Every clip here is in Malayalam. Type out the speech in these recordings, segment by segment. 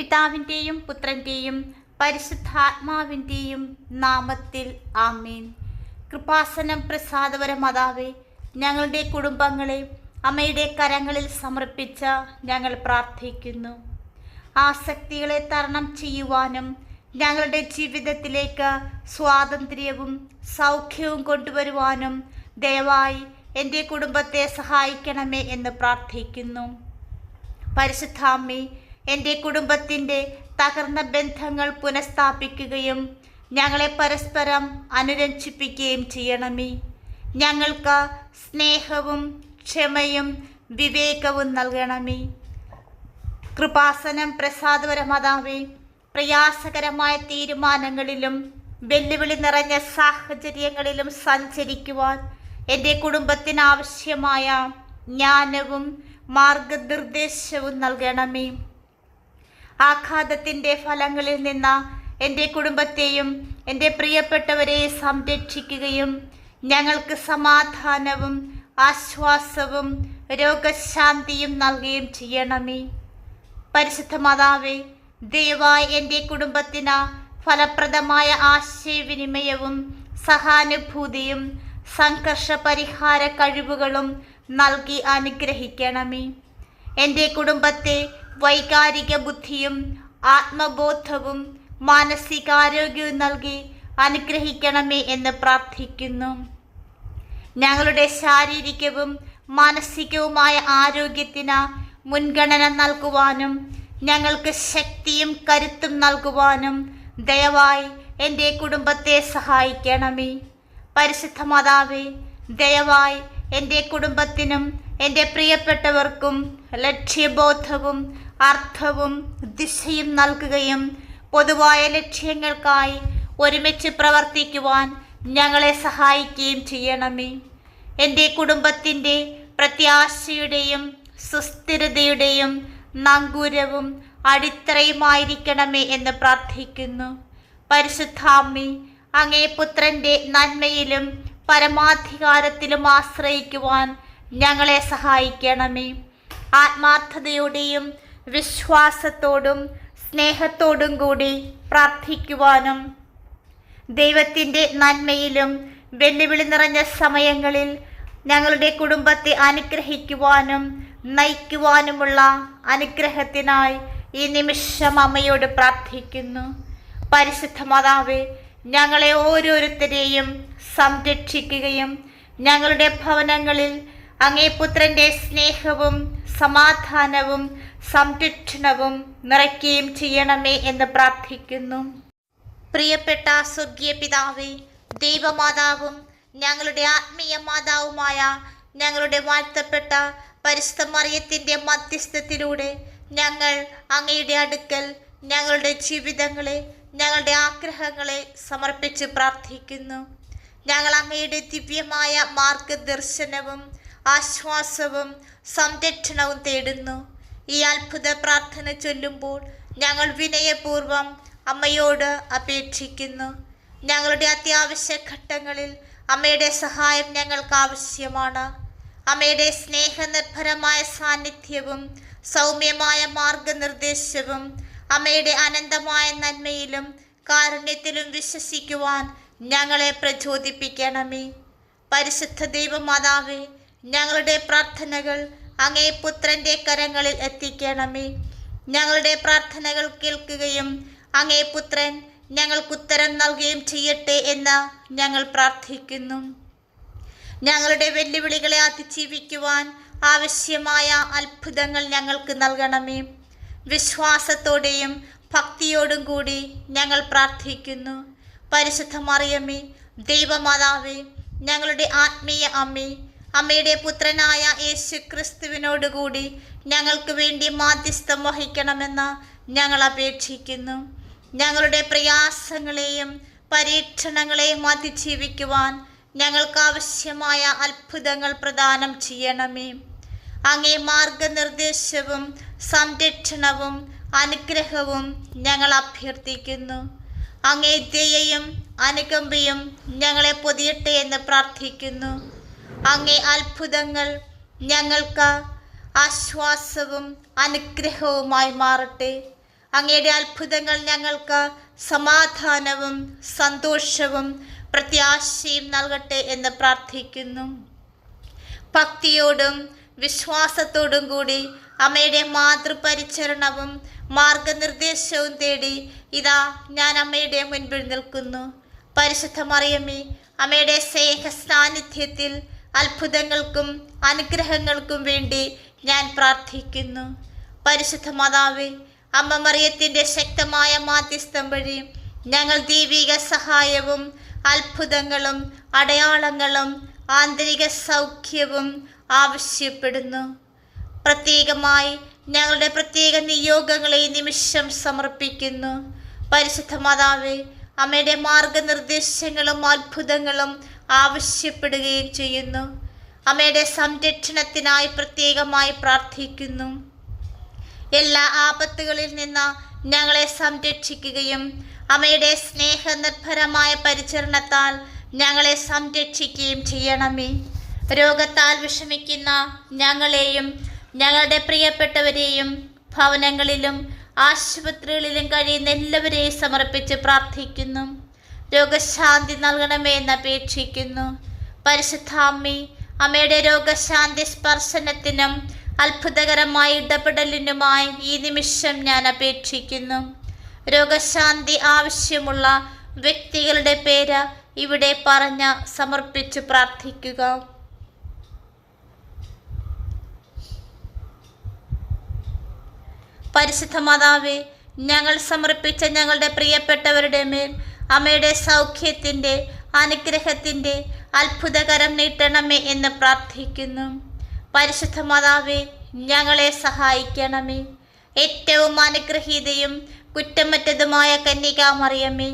പിതാവിന്റെയും പുത്രന്റെയും പരിശുദ്ധാത്മാവിന്റെയും നാമത്തിൽ ആമേൻ. കൃപാസനം പ്രസാദപര മാതാവേ ഞങ്ങളുടെ കുടുംബങ്ങളെ അമ്മയുടെ കരങ്ങളിൽ സമർപ്പിച്ച ഞങ്ങൾ പ്രാർത്ഥിക്കുന്നു. ആസക്തികളെ തരണം ചെയ്യുവാനും ഞങ്ങളുടെ ജീവിതത്തിലേക്ക് സ്വാതന്ത്ര്യവും സൗഖ്യവും കൊണ്ടുവരുവാനും ദയവായി എന്റെ കുടുംബത്തെ സഹായിക്കണമേ എന്ന് പ്രാർത്ഥിക്കുന്നു. പരിശുദ്ധാമ്മേ എന്റെ കുടുംബത്തിന്റെ തകർന്ന ബന്ധങ്ങൾ പുനഃസ്ഥാപിക്കുകയും ഞങ്ങളെ പരസ്പരം അനുരഞ്ജിപ്പിക്കുകയും ചെയ്യണമേ. ഞങ്ങൾക്ക് സ്നേഹവും ക്ഷമയും വിവേകവും നൽകണമേ. കൃപാസനം പ്രസാദപരമാതാവേ പ്രയാസകരമായ തീരുമാനങ്ങളിലും വെല്ലുവിളി നിറഞ്ഞ സാഹചര്യങ്ങളിലും സഞ്ചരിക്കുവാൻ എന്റെ കുടുംബത്തിനാവശ്യമായ ജ്ഞാനവും മാർഗനിർദ്ദേശവും നൽകണമേ. ആഘാതത്തിന്റെ ഫലങ്ങളിൽ നിന്ന് എന്റെ കുടുംബത്തെയും എന്റെ പ്രിയപ്പെട്ടവരെ സംരക്ഷിക്കുകയും ഞങ്ങൾക്ക് സമാധാനവും ആശ്വാസവും രോഗശാന്തിയും നൽകുകയും ചെയ്യണമേ. പരിശുദ്ധ മാതാവേ ദയവായി എന്റെ കുടുംബത്തിന് ഫലപ്രദമായ ആശയവിനിമയവും സഹാനുഭൂതിയും സംഘർഷ പരിഹാര കഴിവുകളും നൽകി അനുഗ്രഹിക്കണമേ. എന്റെ കുടുംബത്തെ വൈകാരിക ബുദ്ധിയും ആത്മബോധവും മാനസികാരോഗ്യവും നൽകി അനുഗ്രഹിക്കണമേ എന്ന് പ്രാർത്ഥിക്കുന്നു. ഞങ്ങളുടെ ശാരീരികവും മാനസികവുമായ ആരോഗ്യത്തിന് മുൻഗണന നൽകുവാനും ഞങ്ങൾക്ക് ശക്തിയും കരുത്തും നൽകുവാനും ദയവായി എന്റെ കുടുംബത്തെ സഹായിക്കണമേ. പരിശുദ്ധ മാതാവേ ദയവായി എന്റെ കുടുംബത്തിനും എന്റെ പ്രിയപ്പെട്ടവർക്കും ലക്ഷ്യബോധവും അർത്ഥവും ദിശയും നൽകുകയും പൊതുവായ ലക്ഷ്യങ്ങൾക്കായി ഒരുമിച്ച് പ്രവർത്തിക്കുവാൻ ഞങ്ങളെ സഹായിക്കുകയും ചെയ്യണമേ. എന്റെ കുടുംബത്തിന്റെ പ്രത്യാശയുടെയും സുസ്ഥിരതയുടെയും നങ്കൂരവും അടിത്തറയുമായിരിക്കണമേ എന്ന് പ്രാർത്ഥിക്കുന്നു. പരിശുദ്ധാമ്മി അങ്ങേ പുത്രന്റെ നന്മയിലും പരമാധികാരത്തിലും ആശ്രയിക്കുവാൻ ഞങ്ങളെ സഹായിക്കണമേ. ആത്മാർത്ഥതയോടെയും വിശ്വാസത്തോടും സ്നേഹത്തോടും കൂടി പ്രാർത്ഥിക്കുവാനും ദൈവത്തിന്റെ നന്മയിലും വെല്ലുവിളി നിറഞ്ഞ സമയങ്ങളിൽ ഞങ്ങളുടെ കുടുംബത്തെ അനുഗ്രഹിക്കുവാനും നയിക്കുവാനുമുള്ള അനുഗ്രഹത്തിനായി ഈ നിമിഷം അമ്മയോട് പ്രാർത്ഥിക്കുന്നു. പരിശുദ്ധ മാതാവേ ഞങ്ങളെ ഓരോരുത്തരെയും സംരക്ഷിക്കുകയും ഞങ്ങളുടെ ഭവനങ്ങളിൽ അങ്ങേ പുത്രന്റെ സ്നേഹവും സമാധാനവും സംരക്ഷണവും നിറയ്ക്കുകയും ചെയ്യണമേ എന്ന് പ്രാർത്ഥിക്കുന്നു. പ്രിയപ്പെട്ട സ്വർഗീയ പിതാവേ ദൈവമാതാവും ഞങ്ങളുടെ ആത്മീയ മാതാവുമായ ഞങ്ങളുടെ വാഴ്ത്തപ്പെട്ട പരിശുദ്ധ മറിയത്തിന്റെ മധ്യസ്ഥത്തിലൂടെ ഞങ്ങൾ അങ്ങയുടെ അടുക്കൽ ഞങ്ങളുടെ ജീവിതങ്ങളെ ഞങ്ങളുടെ ആഗ്രഹങ്ങളെ സമർപ്പിച്ച് പ്രാർത്ഥിക്കുന്നു. ഞങ്ങൾ അങ്ങയുടെ ദിവ്യമായ മാർഗദർശനവും ആശ്വാസവും സംരക്ഷണവും തേടുന്നു. ഈ അത്ഭുത പ്രാർത്ഥന ചൊല്ലുമ്പോൾ ഞങ്ങൾ വിനയപൂർവം അമ്മയോട് അപേക്ഷിക്കുന്നു. ഞങ്ങളുടെ അത്യാവശ്യ ഘട്ടങ്ങളിൽ അമ്മയുടെ സഹായം ഞങ്ങൾക്ക് ആവശ്യമാണ്. അമ്മയുടെ സ്നേഹനിർഭരമായ സാന്നിധ്യവും സൗമ്യമായ മാർഗനിർദ്ദേശവും അമ്മയുടെ അനന്തമായ നന്മയിലും കാരുണ്യത്തിലും വിശ്വസിക്കുവാൻ ഞങ്ങളെ പ്രചോദിപ്പിക്കണമേ. പരിശുദ്ധ ദൈവമാതാവേ ഞങ്ങളുടെ പ്രാർത്ഥനകൾ അങ്ങേ പുത്രന്റെ കരങ്ങളിൽ എത്തിക്കണമേ. ഞങ്ങളുടെ പ്രാർത്ഥനകൾ കേൾക്കുകയും അങ്ങേ പുത്രൻ ഞങ്ങൾക്ക് ഉത്തരം നൽകുകയും ചെയ്യട്ടെ എന്ന് ഞങ്ങൾ പ്രാർത്ഥിക്കുന്നു. ഞങ്ങളുടെ വെല്ലുവിളികളെ അതിജീവിക്കുവാൻ ആവശ്യമായ അത്ഭുതങ്ങൾ ഞങ്ങൾക്ക് നൽകണമേ. വിശ്വാസത്തോടെയും ഭക്തിയോടും കൂടി ഞങ്ങൾ പ്രാർത്ഥിക്കുന്നു. പരിശുദ്ധ മറിയമ്മേ ദൈവമാതാവേ ഞങ്ങളുടെ ആത്മീയ അമ്മേ അമ്മയുടെ പുത്രനായ യേശു ക്രിസ്തുവിനോടുകൂടി ഞങ്ങൾക്ക് വേണ്ടി മാധ്യസ്ഥം വഹിക്കണമെന്ന് ഞങ്ങൾ അപേക്ഷിക്കുന്നു. ഞങ്ങളുടെ പ്രയാസങ്ങളെയും പരീക്ഷണങ്ങളെയും അതിജീവിക്കുവാൻ ഞങ്ങൾക്ക് ആവശ്യമായ അത്ഭുതങ്ങൾ പ്രദാനം ചെയ്യണമേ. അങ്ങേ മാർഗനിർദ്ദേശവും സംരക്ഷണവും അനുഗ്രഹവും ഞങ്ങൾ അഭ്യർത്ഥിക്കുന്നു. അങ്ങേ ദയയും അനുകമ്പയും ഞങ്ങളെ പൊതിയട്ടെ എന്ന് പ്രാർത്ഥിക്കുന്നു. അങ്ങേ അത്ഭുതങ്ങൾ ഞങ്ങൾക്ക് ആശ്വാസവും അനുഗ്രഹവുമായി മാറട്ടെ. അങ്ങയുടെ അത്ഭുതങ്ങൾ ഞങ്ങൾക്ക് സമാധാനവും സന്തോഷവും പ്രത്യാശയും നൽകട്ടെ എന്ന് പ്രാർത്ഥിക്കുന്നു. ഭക്തിയോടും വിശ്വാസത്തോടും കൂടി അമ്മയുടെ മാതൃപരിചരണവും മാർഗനിർദ്ദേശവും തേടി ഇതാ ഞാൻ അമ്മയുടെ മുൻപിൽ നിൽക്കുന്നു. പരിശുദ്ധ മറിയമ്മേ അമ്മയുടെ സ്നേഹ സാന്നിധ്യത്തിൽ അത്ഭുതങ്ങൾക്കും അനുഗ്രഹങ്ങൾക്കും വേണ്ടി ഞാൻ പ്രാർത്ഥിക്കുന്നു. പരിശുദ്ധ മാതാവേ അമ്മ മറിയത്തിന്റെ ശക്തമായ മാധ്യസ്ഥം വഴി ഞങ്ങൾ ദൈവിക സഹായവും അത്ഭുതങ്ങളും അടയാളങ്ങളും ആന്തരിക സൗഖ്യവും ആവശ്യപ്പെടുന്നു. പ്രത്യേകമായി ഞങ്ങളുടെ പ്രത്യേക നിയോഗങ്ങളെ നിമിഷം സമർപ്പിക്കുന്നു. പരിശുദ്ധ മാതാവേ അമ്മയുടെ മാർഗനിർദ്ദേശങ്ങളും അത്ഭുതങ്ങളും ആവശ്യപ്പെടുകയും ചെയ്യുന്നു. അമ്മയുടെ സംരക്ഷണത്തിനായി പ്രത്യേകമായി പ്രാർത്ഥിക്കുന്നു. എല്ലാ ആപത്തുകളിൽ നിന്ന് ഞങ്ങളെ സംരക്ഷിക്കുകയും അമ്മയുടെ സ്നേഹനിർഭരമായ പരിചരണത്താൽ ഞങ്ങളെ സംരക്ഷിക്കുകയും ചെയ്യണമേ. രോഗത്താൽ വിഷമിക്കുന്ന ഞങ്ങളെയും ഞങ്ങളുടെ പ്രിയപ്പെട്ടവരെയും ഭവനങ്ങളിലും ആശുപത്രികളിലും കഴിയുന്ന എല്ലാവരെയും സമർപ്പിച്ച് പ്രാർത്ഥിക്കുന്നു. രോഗശാന്തി നൽകണമേ എന്ന് അപേക്ഷിക്കുന്നു. പരിശുദ്ധാമ്മി അമ്മയുടെ രോഗശാന്തി സ്പർശനത്തിനും അത്ഭുതകരമായ ഇടപെടലിനുമായി ഈ നിമിഷം ഞാൻ അപേക്ഷിക്കുന്നു. രോഗശാന്തി ആവശ്യമുള്ള വ്യക്തികളുടെ പേര് ഇവിടെ പറഞ്ഞ് സമർപ്പിച്ച് പ്രാർത്ഥിക്കുക. പരിശുദ്ധ മാതാവേ ഞങ്ങൾ സമർപ്പിച്ച ഞങ്ങളുടെ പ്രിയപ്പെട്ടവരുടെ മേൽ അമ്മയുടെ സൗഖ്യത്തിന്റെ അനുഗ്രഹത്തിന്റെ അത്ഭുതകരം നീട്ടണമേ എന്ന് പ്രാർത്ഥിക്കുന്നു. പരിശുദ്ധ മാതാവേ ഞങ്ങളെ സഹായിക്കണമേ. ഏറ്റവും അനുഗ്രഹീതയും കുറ്റമറ്റതുമായ കന്യകാമറിയമ്മേ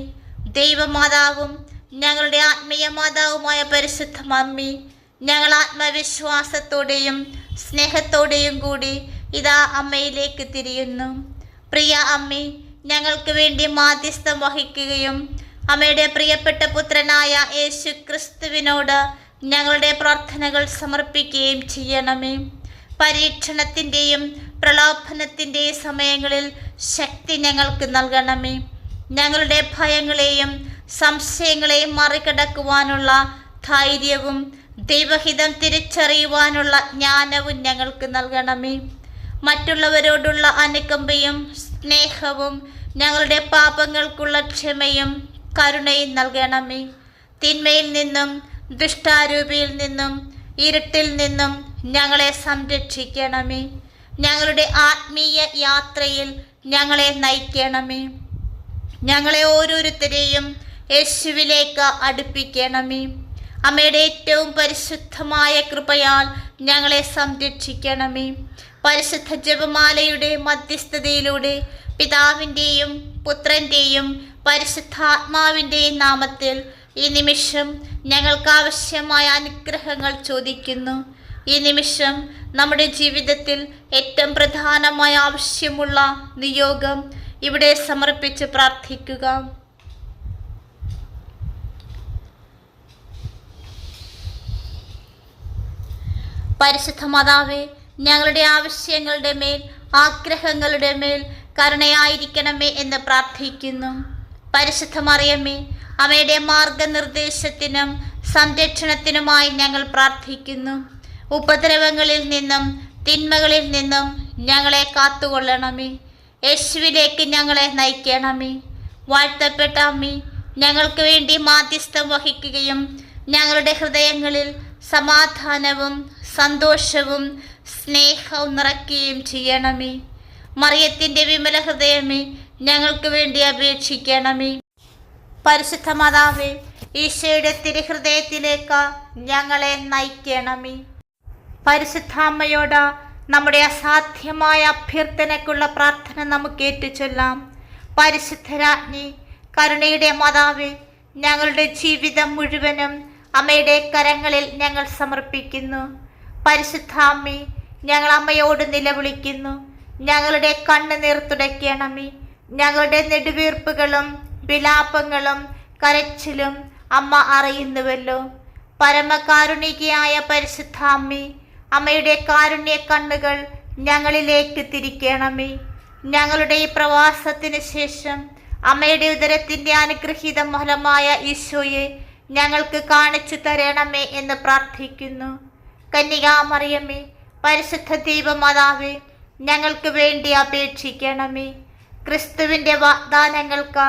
ദൈവമാതാവും ഞങ്ങളുടെ ആത്മീയ മാതാവുമായ പരിശുദ്ധ മമ്മി ഞങ്ങൾ ആത്മവിശ്വാസത്തോടെയും സ്നേഹത്തോടെയും കൂടി ഇതാ അമ്മയിലേക്ക് തിരിയുന്നു. പ്രിയ അമ്മി ഞങ്ങൾക്ക് വേണ്ടി മാധ്യസ്ഥം വഹിക്കുകയും അമ്മയുടെ പ്രിയപ്പെട്ട പുത്രനായ യേശു ക്രിസ്തുവിനോട് ഞങ്ങളുടെ പ്രാർത്ഥനകൾ സമർപ്പിക്കുകയും ചെയ്യണമേ. പരീക്ഷണത്തിന്റെയും പ്രലോഭനത്തിന്റെയും സമയങ്ങളിൽ ശക്തി ഞങ്ങൾക്ക് നൽകണമേ. ഞങ്ങളുടെ ഭയങ്ങളെയും സംശയങ്ങളെയും മറികടക്കുവാനുള്ള ധൈര്യവും ദൈവഹിതം തിരിച്ചറിയുവാനുള്ള ജ്ഞാനവും ഞങ്ങൾക്ക് നൽകണമേ. മറ്റുള്ളവരോടുള്ള അനുകമ്പയും സ്നേഹവും ഞങ്ങളുടെ പാപങ്ങൾക്കുള്ള ക്ഷമയും കരുണയും നൽകണമേ. തിന്മയിൽ നിന്നും ദുഷ്ടാരൂപിയിൽ നിന്നും ഇരുട്ടിൽ നിന്നും ഞങ്ങളെ സംരക്ഷിക്കണമേ. ഞങ്ങളുടെ ആത്മീയ യാത്രയിൽ ഞങ്ങളെ നയിക്കണമേ. ഞങ്ങളെ ഓരോരുത്തരെയും യേശുവിലേക്ക് അടുപ്പിക്കണമേ. അമ്മയുടെ ഏറ്റവും പരിശുദ്ധമായ കൃപയാൽ ഞങ്ങളെ സംരക്ഷിക്കണമേ. പരിശുദ്ധ ജപമാലയുടെ മധ്യസ്ഥതയിലൂടെ പിതാവിന്റെയും പുത്രന്റെയും പരിശുദ്ധാത്മാവിന്റെയും നാമത്തിൽ ഈ നിമിഷം ഞങ്ങൾക്ക് ആവശ്യമായ അനുഗ്രഹങ്ങൾ ചോദിക്കുന്നു. ഈ നിമിഷം നമ്മുടെ ജീവിതത്തിൽ ഏറ്റവും പ്രധാനമായ ആവശ്യമുള്ള നിയോഗം ഇവിടെ സമർപ്പിച്ച് പ്രാർത്ഥിക്കുക. പരിശുദ്ധ മാതാവേ ഞങ്ങളുടെ ആവശ്യങ്ങളുടെ മേൽ ആഗ്രഹങ്ങളുടെ മേൽ കരുണയായിരിക്കണമേ എന്ന് പ്രാർത്ഥിക്കുന്നു. പരിശുദ്ധ മറിയമ്മേ അമ്മയുടെ മാർഗനിർദ്ദേശത്തിനും സംരക്ഷണത്തിനുമായി ഞങ്ങൾ പ്രാർത്ഥിക്കുന്നു. ഉപദ്രവങ്ങളിൽ നിന്നും തിന്മകളിൽ നിന്നും ഞങ്ങളെ കാത്തുകൊള്ളണമേ. യേശുവിലേക്ക് ഞങ്ങളെ നയിക്കണമേ. വാഴ്ത്തപ്പെട്ട അമ്മേ ഞങ്ങൾക്ക് വേണ്ടി മാധ്യസ്ഥം വഹിക്കുകയും ഞങ്ങളുടെ ഹൃദയങ്ങളിൽ സമാധാനവും സന്തോഷവും സ്നേഹവും നിറയ്ക്കുകയും ചെയ്യണമേ. മറിയത്തിന്റെ വിമല ഹൃദയമേ ഞങ്ങൾക്ക് വേണ്ടി അപേക്ഷിക്കണമേ. പരിശുദ്ധ മാതാവേ ഈശോയുടെ തിരുഹൃദയത്തിലേക്ക് ഞങ്ങളെ നയിക്കണമേ. പരിശുദ്ധാമ്മയോട് നമ്മുടെ അസാധ്യമായ അഭ്യർത്ഥനയ്ക്കുള്ള പ്രാർത്ഥന നമുക്ക് ഏറ്റുചൊല്ലാം. പരിശുദ്ധരാജ്ഞി കരുണയുടെ മാതാവേ ഞങ്ങളുടെ ജീവിതം മുഴുവനും അമ്മയുടെ കരങ്ങളിൽ ഞങ്ങൾ സമർപ്പിക്കുന്നു. പരിശുദ്ധാമ്മി ഞങ്ങൾ അമ്മയോട് നിലവിളിക്കുന്നു. ഞങ്ങളുടെ കണ്ണുനീർ തുടയ്ക്കണമേ. ഞങ്ങളുടെ നെടുവീർപ്പുകളും വിലാപങ്ങളും കരച്ചിലും അമ്മ അറിയുന്നുവല്ലോ. പരമകാരുണികയായ പരിശുദ്ധാമ്മി അമ്മയുടെ കാരുണ്യ കണ്ണുകൾ ഞങ്ങളിലേക്ക് തിരിക്കണമേ. ഞങ്ങളുടെ ഈ പ്രവാസത്തിന് ശേഷം അമ്മയുടെ ഉദരത്തിന്റെ അനുഗ്രഹീത ഫലമായ ഈശോയെ ഞങ്ങൾക്ക് കാണിച്ചു തരണമേ എന്ന് പ്രാർത്ഥിക്കുന്നു. കന്യകാമറിയമ്മേ പരിശുദ്ധ ദൈവമാതാവേ ഞങ്ങൾക്ക് വേണ്ടി അപേക്ഷിക്കണമേ. ക്രിസ്തുവിന്റെ വാഗ്ദാനങ്ങൾക്ക്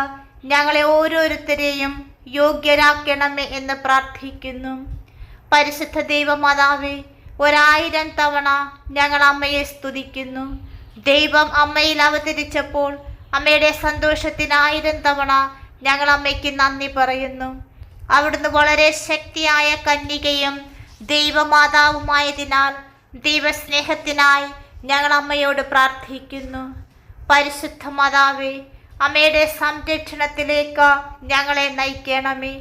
ഞങ്ങളെ ഓരോരുത്തരെയും യോഗ്യരാക്കണമേ എന്ന് പ്രാർത്ഥിക്കുന്നു. പരിശുദ്ധ ദൈവമാതാവേ ഒരായിരം തവണ ഞങ്ങൾ അമ്മയെ സ്തുതിക്കുന്നു. ദൈവം അമ്മയിൽ അവതരിച്ചപ്പോൾ അമ്മയുടെ സന്തോഷത്തിനായിരം തവണ ഞങ്ങൾ അമ്മയ്ക്ക് നന്ദി പറയുന്നു. അവിടുന്ന് വളരെ ശക്തിയായ കന്യകയും ദൈവമാതാവുമായതിനാൽ ദൈവസ്നേഹത്തിനായി ഞങ്ങൾ അമ്മയോട് പ്രാർത്ഥിക്കുന്നു. പരിശുദ്ധ മാതാവേ അമ്മയുടെ സംരക്ഷണത്തിലേക്ക് ഞങ്ങളെ നയിക്കണമേ.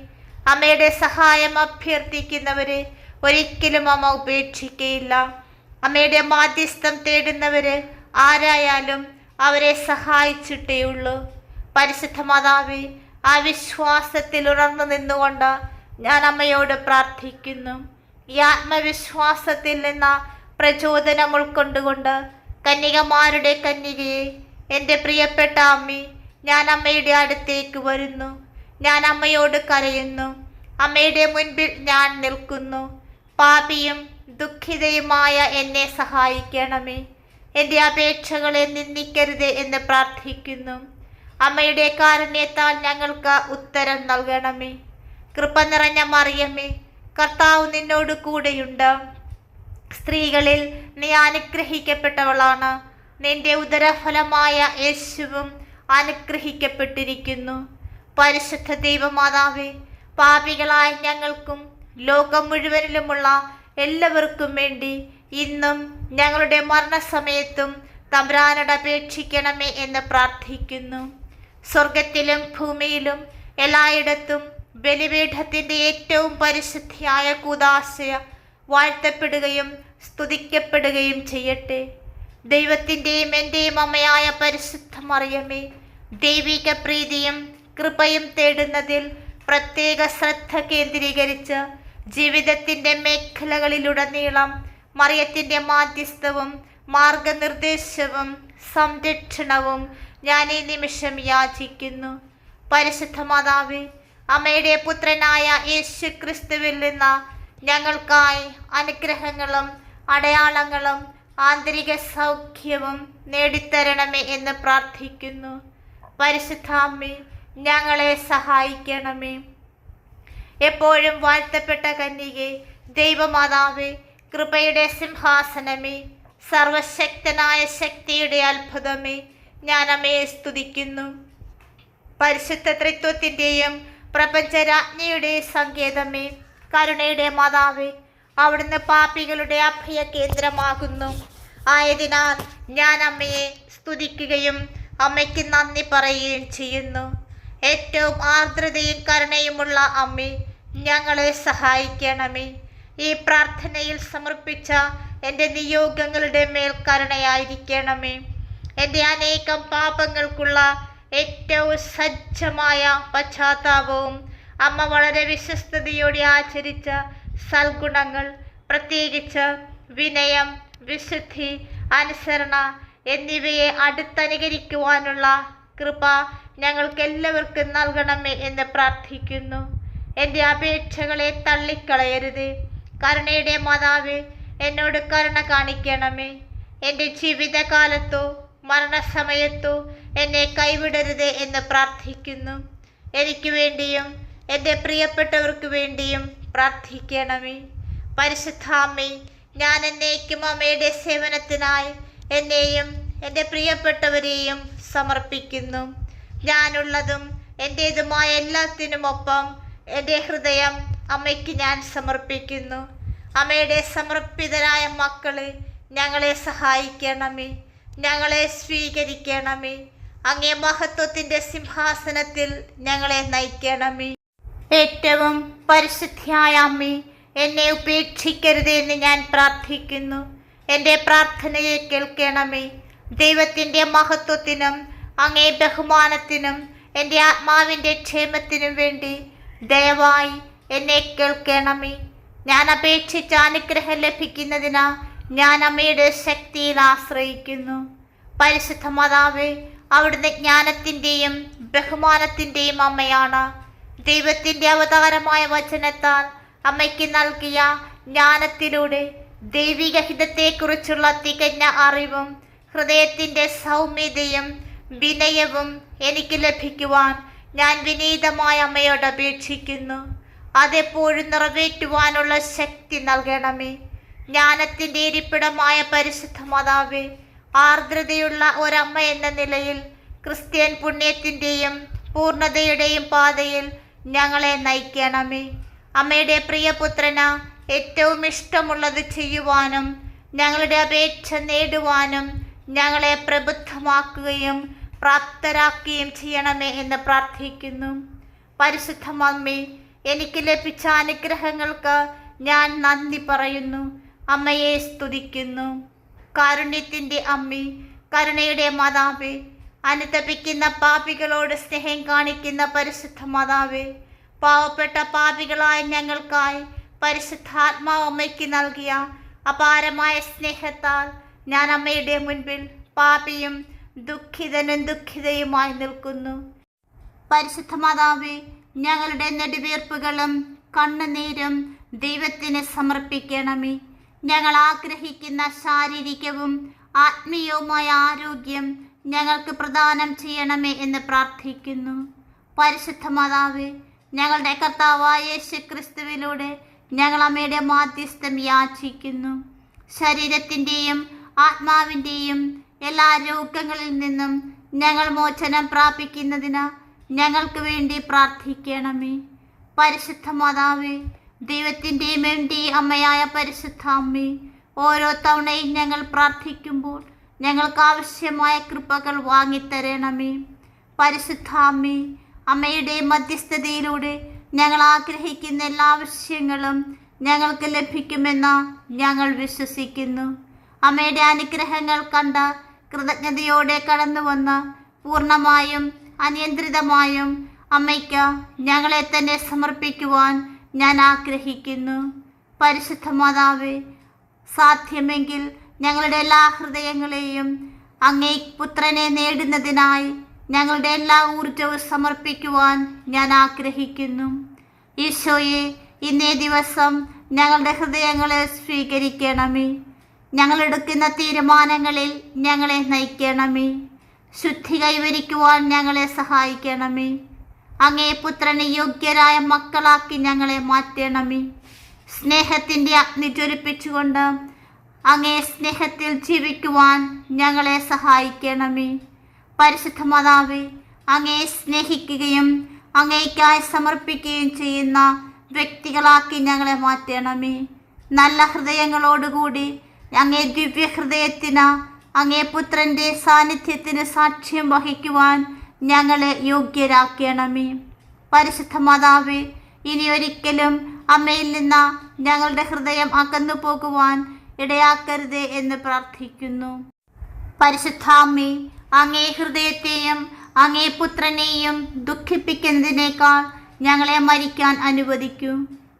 അമ്മയുടെ സഹായം അഭ്യർത്ഥിക്കുന്നവരെ ഒരിക്കലും അമ്മ ഉപേക്ഷിക്കയില്ല. അമ്മയുടെ മാധ്യസ്ഥം തേടുന്നവര് ആരായാലും അവരെ സഹായിച്ചിട്ടേ ഉള്ളൂ. പരിശുദ്ധ മാതാവേ ആ വിശ്വാസത്തിൽ ഉണർന്നു നിന്നുകൊണ്ട് ഞാൻ അമ്മയോട് പ്രാർത്ഥിക്കുന്നു. ഈ ആത്മവിശ്വാസത്തിൽ നിന്ന് പ്രചോദനം ഉൾക്കൊണ്ടുകൊണ്ട് കന്യകമാരുടെ കന്യകയെ എന്റെ പ്രിയപ്പെട്ട അമ്മി ഞാൻ അമ്മയുടെ അടുത്തേക്ക് വരുന്നു. ഞാൻ അമ്മയോട് കരയുന്നു. അമ്മയുടെ മുൻപിൽ ഞാൻ നിൽക്കുന്നു. പാപിയും ദുഃഖിതയുമായ എന്നെ സഹായിക്കണമേ. എന്റെ അപേക്ഷകളെ നിന്ദിക്കരുത് എന്ന് പ്രാർത്ഥിക്കുന്നു. അമ്മയുടെ കാരുണ്യത്താൽ ഞങ്ങൾക്ക് ഉത്തരം നൽകണമേ. കൃപ നിറഞ്ഞ മറിയമേ കർത്താവ് നിന്നോട് കൂടെയുണ്ട്. സ്ത്രീകളിൽ നീ അനുഗ്രഹിക്കപ്പെട്ടവളാണ്. നിന്റെ ഉദരഫലമായ യേശുവും അനുഗ്രഹിക്കപ്പെട്ടിരിക്കുന്നു. പരിശുദ്ധ ദൈവമാതാവേ പാപികളായ ഞങ്ങൾക്കും ലോകം മുഴുവനിലുമുള്ള എല്ലാവർക്കും വേണ്ടി ഇന്നും ഞങ്ങളുടെ മരണസമയത്തും തമ്പ്രാനടപേക്ഷിക്കണമേ എന്ന് പ്രാർത്ഥിക്കുന്നു. സ്വർഗത്തിലും ഭൂമിയിലും എല്ലായിടത്തും ബലിപീഠത്തിന്റെ ഏറ്റവും പരിശുദ്ധിയായ കൂതാശയ വാഴ്ത്തപ്പെടുകയും സ്തുതിക്കപ്പെടുകയും ചെയ്യട്ടെ. ദൈവത്തിന്റെയും എന്റെയും അമ്മയായ പരിശുദ്ധ മറിയമേ ദൈവിക പ്രീതിയും കൃപയും തേടുന്നതിൽ പ്രത്യേക ശ്രദ്ധ കേന്ദ്രീകരിച്ച് ജീവിതത്തിന്റെ മേഖലകളിലുടനീളം മറിയത്തിന്റെ മാധ്യസ്ഥവും മാർഗനിർദ്ദേശവും സംരക്ഷണവും ഞാൻ ഈ നിമിഷം യാചിക്കുന്നു. പരിശുദ്ധ മാതാവേ അമ്മയുടെ പുത്രനായ യേശു ക്രിസ്തുവിൽ നിന്ന് ഞങ്ങൾക്കായി അനുഗ്രഹങ്ങളും അടയാളങ്ങളും ആന്തരിക സൗഖ്യവും നേടിത്തരണമേ എന്ന് പ്രാർത്ഥിക്കുന്നു. പരിശുദ്ധാമ്മേ ഞങ്ങളെ സഹായിക്കണമേ. എപ്പോഴും വാഴ്ത്തപ്പെട്ട കന്യകെ ദൈവമാതാവേ കൃപയുടെ സിംഹാസനമേ സർവശക്തനായ ശക്തിയുടെ അത്ഭുതമേ ഞാൻ അമ്മയെ സ്തുതിക്കുന്നു. പരിശുദ്ധ ത്രിത്വത്തിന്റെയും പ്രപഞ്ചരാജ്ഞിയുടെ സങ്കേതമേ കരുണയുടെ മാതാവേ അവിടുന്ന് പാപികളുടെ അഭയ കേന്ദ്രമാകുന്നു. ആയതിനാൽ ഞാൻ അമ്മയെ സ്തുതിക്കുകയും അമ്മയ്ക്ക് നന്ദി പറയുകയും ചെയ്യുന്നു. ഏറ്റവും ആർദ്രതയും കരുണയുമുള്ള അമ്മ ഞങ്ങളെ സഹായിക്കണമേ. ഈ പ്രാർത്ഥനയിൽ സമർപ്പിച്ച എന്റെ നിയോഗങ്ങളുടെ മേൽ കരുണയായിരിക്കണമേ. എന്റെ അനേകം പാപങ്ങൾക്കുള്ള ഏറ്റവും സജ്ജമായ പശ്ചാത്താപവും അമ്മ വളരെ വിശ്വസ്തയോടെ ആചരിച്ച സൽഗുണങ്ങൾ പ്രത്യേകിച്ച് വിനയം വിശുദ്ധി അനുസരണ എന്നിവയെ അടുത്തനുകരിക്കുവാനുള്ള കൃപ ഞങ്ങൾക്ക് എല്ലാവർക്കും നൽകണമേ എന്ന് പ്രാർത്ഥിക്കുന്നു. എന്റെ അപേക്ഷകളെ തള്ളിക്കളയരുത്. കരുണയുടെ മാതാവ് എന്നോട് കരുണ കാണിക്കണമേ. എന്റെ ജീവിതകാലത്തോ മരണസമയത്തോ എന്നെ കൈവിടരുത് എന്ന് പ്രാർത്ഥിക്കുന്നു. എനിക്ക് വേണ്ടിയും എന്റെ പ്രിയപ്പെട്ടവർക്ക് വേണ്ടിയും പ്രാർത്ഥിക്കണമേ. പരിശുദ്ധാമ്മേ ഞാൻ എന്നേക്കും അമ്മയുടെ സേവനത്തിനായി എന്നെയും എന്റെ പ്രിയപ്പെട്ടവരെയും സമർപ്പിക്കുന്നു. ഞാനുള്ളതും എന്റേതുമായ എല്ലാത്തിനുമൊപ്പം എന്റെ ഹൃദയം അമ്മയ്ക്ക് ഞാൻ സമർപ്പിക്കുന്നു. അമ്മയുടെ സമർപ്പിതരായ മക്കളെ ഞങ്ങളെ സഹായിക്കണമേ. ഞങ്ങളെ സ്വീകരിക്കണമേ. അങ്ങേ മഹത്വത്തിന്റെ സിംഹാസനത്തിൽ ഞങ്ങളെ നയിക്കണമേ. ഏറ്റവും പരിശുദ്ധിയായ അമ്മേ എന്നെ ഉപേക്ഷിക്കരുത് എന്ന് ഞാൻ പ്രാർത്ഥിക്കുന്നു. എന്റെ പ്രാർത്ഥനയെ കേൾക്കണമേ. ദൈവത്തിന്റെ മഹത്വത്തിനും അങ്ങേ ബഹുമാനത്തിനും എന്റെ ആത്മാവിന്റെ ക്ഷേമത്തിനും വേണ്ടി ദയവായി എന്നെ കേൾക്കണമേ. ഞാൻ അപേക്ഷിച്ച അനുഗ്രഹം ലഭിക്കുന്നതിന് ഞാൻ അമ്മയുടെ ശക്തിയിൽ ആശ്രയിക്കുന്നു. പരിശുദ്ധ മാതാവ് അവിടുന്ന് ജ്ഞാനത്തിന്റെയും ബഹുമാനത്തിന്റെയും അമ്മയാണ്. ദൈവത്തിന്റെ അവതാരമായ വചനത്താൽ അമ്മയ്ക്ക് നൽകിയ ജ്ഞാനത്തിലൂടെ ദൈവിക ഹിതത്തെക്കുറിച്ചുള്ള തികഞ്ഞ അറിവും ഹൃദയത്തിന്റെ സൗമ്യതയും വിനയവും എനിക്ക് ലഭിക്കുവാൻ ഞാൻ വിനീതമായ അമ്മയോട് അപേക്ഷിക്കുന്നു. അതെപ്പോഴും നിറവേറ്റുവാനുള്ള ശക്തി നൽകണമേ. ജ്ഞാനത്തിന്റെ ഇരിപ്പിടമായ പരിശുദ്ധ മാതാവേ ആർദ്രതയുള്ള ഒരമ്മ എന്ന നിലയിൽ ക്രിസ്ത്യൻ പുണ്യത്തിന്റെയും പൂർണതയുടെയും പാതയിൽ ഞങ്ങളെ നയിക്കണമേ. അമ്മയുടെ പ്രിയപുത്രന ഏറ്റവും ഇഷ്ടമുള്ളത് ചെയ്യുവാനും ഞങ്ങളുടെ അപേക്ഷ നേടുവാനും ഞങ്ങളെ പ്രബുദ്ധമാക്കുകയും പ്രാപ്തരാക്കുകയും ചെയ്യണമേ എന്ന് പ്രാർത്ഥിക്കുന്നു. പരിശുദ്ധ മമ്മി എനിക്ക് ലഭിച്ച അനുഗ്രഹങ്ങൾക്ക് ഞാൻ നന്ദി പറയുന്നു. അമ്മയെ സ്തുതിക്കുന്നു. കാരുണ്യത്തിന്റെ അമ്മി കരുണയുടെ മാതാവേ അനുതപിക്കുന്ന പാപികളോട് സ്നേഹം കാണിക്കുന്ന പരിശുദ്ധ മാതാവേ പാവപ്പെട്ട പാപികളായ ഞങ്ങൾക്കായി പരിശുദ്ധാത്മാവ് അമ്മയ്ക്ക് നൽകിയ അപാരമായ സ്നേഹത്താൽ ഞാൻ അമ്മയുടെ മുൻപിൽ പാപിയും ദുഃഖിതനും ദുഃഖിതയുമായി നിൽക്കുന്നു. പരിശുദ്ധ മാതാവേ ഞങ്ങളുടെ നെടുവീർപ്പുകളും കണ്ണുനീരും ദൈവത്തിന് സമർപ്പിക്കണമേ. ഞങ്ങൾ ആഗ്രഹിക്കുന്ന ശാരീരികവും ആത്മീയവുമായ ആരോഗ്യം ഞങ്ങൾക്ക് പ്രദാനം ചെയ്യണമേ എന്ന് പ്രാർത്ഥിക്കുന്നു. പരിശുദ്ധ മാതാവ് ഞങ്ങളുടെ കർത്താവായ യേശു ക്രിസ്തുവിലൂടെ ഞങ്ങൾ അമ്മയുടെ മാധ്യസ്ഥം യാചിക്കുന്നു. ശരീരത്തിന്റെയും ആത്മാവിന്റെയും എല്ലാ രോഗങ്ങളിൽ നിന്നും ഞങ്ങൾ മോചനം പ്രാപിക്കുന്നതിന് ഞങ്ങൾക്ക് വേണ്ടി പ്രാർത്ഥിക്കണമേ. പരിശുദ്ധ മാതാവേ ദൈവത്തിന്റെയും വേണ്ടി അമ്മയായ പരിശുദ്ധ അമ്മേ ഓരോ തവണയും ഞങ്ങൾ പ്രാർത്ഥിക്കുമ്പോൾ ഞങ്ങൾക്ക് ആവശ്യമായ കൃപകൾ വാങ്ങിത്തരണമേ. പരിശുദ്ധാമി അമ്മേ അമ്മയുടെ മധ്യസ്ഥതയിലൂടെ ഞങ്ങൾ ആഗ്രഹിക്കുന്ന എല്ലാ ആവശ്യങ്ങളും ഞങ്ങൾക്ക് ലഭിക്കുമെന്ന് ഞങ്ങൾ വിശ്വസിക്കുന്നു. അമ്മയുടെ അനുഗ്രഹങ്ങൾ കണ്ട കൃതജ്ഞതയോടെ കടന്നു വന്ന് പൂർണമായും അനിയന്ത്രിതമായും അമ്മയ്ക്ക് ഞങ്ങളെ തന്നെ സമർപ്പിക്കുവാൻ ഞാൻ ആഗ്രഹിക്കുന്നു. പരിശുദ്ധ മാതാവേ സാധ്യമെങ്കിൽ ഞങ്ങളുടെ എല്ലാ ഹൃദയങ്ങളെയും അങ്ങേ പുത്രനെ നേടുന്നതിനായി ഞങ്ങളുടെ എല്ലാ ഊർജവും സമർപ്പിക്കുവാൻ ഞാൻ ആഗ്രഹിക്കുന്നു. ഈശോയെ ഇന്നേ ദിവസം ഞങ്ങളുടെ ഹൃദയങ്ങളെ സ്വീകരിക്കണമേ. ഞങ്ങളെടുക്കുന്ന തീരുമാനങ്ങളിൽ ഞങ്ങളെ നയിക്കണമേ. ശുദ്ധി കൈവരിക്കുവാൻ ഞങ്ങളെ സഹായിക്കണമേ. അങ്ങേ പുത്രനെ യോഗ്യരായ മക്കളാക്കി ഞങ്ങളെ മാറ്റണമേ. സ്നേഹത്തിന്റെ അഗ്നി ജ്വലിപ്പിച്ചുകൊണ്ട് അങ്ങേ സ്നേഹത്തിൽ ജീവിക്കുവാൻ ഞങ്ങളെ സഹായിക്കണമേ. പരിശുദ്ധ മാതാവേ അങ്ങേ സ്നേഹിക്കുകയും അങ്ങേക്കായി സമർപ്പിക്കുകയും ചെയ്യുന്ന വ്യക്തികളാക്കി ഞങ്ങളെ മാറ്റണമേ. നല്ല ഹൃദയങ്ങളോടുകൂടി അങ്ങേ ദിവ്യ ഹൃദയത്തിന് അങ്ങേ പുത്രന്റെ സാന്നിധ്യത്തിന് സാക്ഷ്യം വഹിക്കുവാൻ ഞങ്ങളെ യോഗ്യരാക്കണമേ. പരിശുദ്ധ മാതാവേ ഇനി ഒരിക്കലും അമ്മയിൽ നിന്ന് ഞങ്ങളുടെ ഹൃദയം അകന്നു പോകുവാൻ ഇടയാക്കരുതേ എന്ന് പ്രാർത്ഥിക്കുന്നു. പരിശുദ്ധാമി അങ്ങേ ഹൃദയത്തെയും അങ്ങേ പുത്രനെയും ദുഃഖിപ്പിക്കുന്നതിനേക്കാൾ ഞങ്ങളെ മരിക്കാൻ അനുവദിക്കൂ.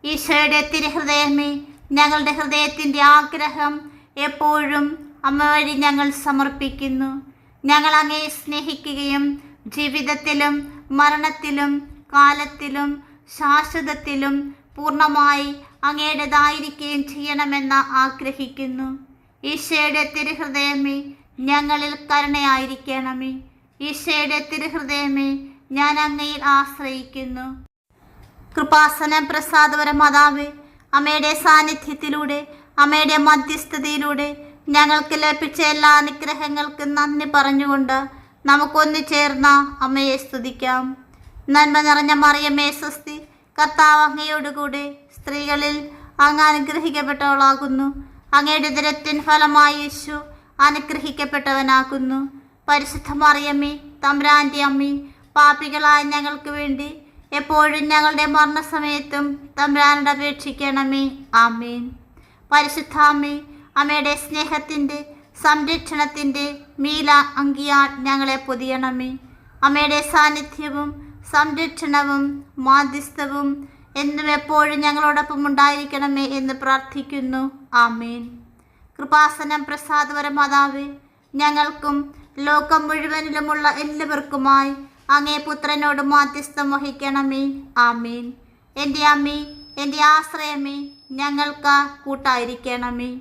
ഈശോയുടെ തിരുഹൃദയമേ ഞങ്ങളുടെ ഹൃദയത്തിന്റെ ആഗ്രഹം എപ്പോഴും അമ്മ വഴി ഞങ്ങൾ സമർപ്പിക്കുന്നു. ഞങ്ങൾ അങ്ങേ സ്നേഹിക്കുകയും ജീവിതത്തിലും മരണത്തിലും കാലത്തിലും ശാശ്വതത്തിലും പൂർണമായി അങ്ങയുടേതായിരിക്കുകയും ചെയ്യണമെന്ന് ആഗ്രഹിക്കുന്നു. ഈശോയുടെ തിരുഹൃദയമേ ഞങ്ങളിൽ കരുണയായിരിക്കണമേ. ഈശോയുടെ തിരുഹൃദയമേ ഞാൻ അങ്ങയിൽ ആശ്രയിക്കുന്നു. കൃപാസന പ്രസാദപര മാതാവ് അമ്മയുടെ സാന്നിധ്യത്തിലൂടെ അമ്മയുടെ മധ്യസ്ഥതയിലൂടെ ഞങ്ങൾക്ക് ലഭിച്ച എല്ലാ അനുഗ്രഹങ്ങൾക്കും നന്ദി പറഞ്ഞുകൊണ്ട് നമുക്കൊന്നു ചേർന്ന അമ്മയെ സ്തുതിക്കാം. നന്മ നിറഞ്ഞ മറിയമേ സ്വസ്തി കർത്താവ് അങ്ങയോടുകൂടെ സ്ത്രീകളിൽ അങ്ങ് അനുഗ്രഹിക്കപ്പെട്ടവളാകുന്നു. അങ്ങയുടെ ദുരത്തിൻ ഫലമായി യേശു അനുഗ്രഹിക്കപ്പെട്ടവനാകുന്നു. പരിശുദ്ധ മറിയമ്മേ തമ്പ്രാന്റെ അമ്മി പാപികളായ ഞങ്ങൾക്ക് വേണ്ടി എപ്പോഴും ഞങ്ങളുടെ മരണസമയത്തും തമ്പ്രാനോട് അപേക്ഷിക്കണമേ. ആമേൻ. പരിശുദ്ധാമ്മേ അമ്മയുടെ സ്നേഹത്തിന്റെ സംരക്ഷണത്തിന്റെ മീല അങ്കിയാൽ ഞങ്ങളെ പൊതിയണമേ. അമ്മയുടെ സാന്നിധ്യവും സംരക്ഷണവും മാധ്യസ്ഥവും എന്നും എപ്പോഴും ഞങ്ങളോടൊപ്പം ഉണ്ടായിരിക്കണമേ എന്ന് പ്രാർത്ഥിക്കുന്നു. ആമേൻ. കൃപാസനം പ്രസാദപര മാതാവേ ഞങ്ങൾക്കും ലോകം മുഴുവനിലുമുള്ള എല്ലാവർക്കുമായി അങ്ങേ പുത്രനോട് മാധ്യസ്ഥം വഹിക്കണമേ. ആമീൻ. എന്റെ അമ്മേ എന്റെ ആശ്രയമേ ഞങ്ങൾക്ക് കൂട്ടായിരിക്കണമേ.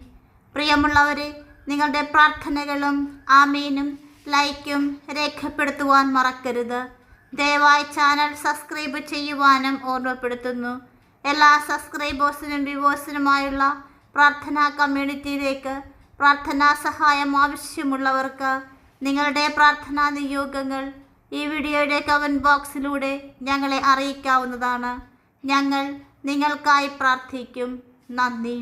പ്രിയമുള്ളവരെ നിങ്ങളുടെ പ്രാർത്ഥനകളും ആമീനും ലൈക്കും രേഖപ്പെടുത്തുവാൻ മറക്കരുത്. ദയവായി ചാനൽ സബ്സ്ക്രൈബ് ചെയ്യുവാനും ഓർമ്മപ്പെടുത്തുന്നു. എല്ലാ സബ്സ്ക്രൈബേഴ്സിനും വ്യൂവേഴ്സിനുമായുള്ള പ്രാർത്ഥനാ കമ്മ്യൂണിറ്റിയിലേക്ക് പ്രാർത്ഥനാ സഹായം ആവശ്യമുള്ളവർക്ക് നിങ്ങളുടെ പ്രാർത്ഥനാ നിയോഗങ്ങൾ ഈ വീഡിയോയുടെ കമന്റ് ബോക്സിലൂടെ ഞങ്ങളെ അറിയിക്കാവുന്നതാണ്. ഞങ്ങൾ നിങ്ങൾക്കായി പ്രാർത്ഥിക്കും. നന്ദി.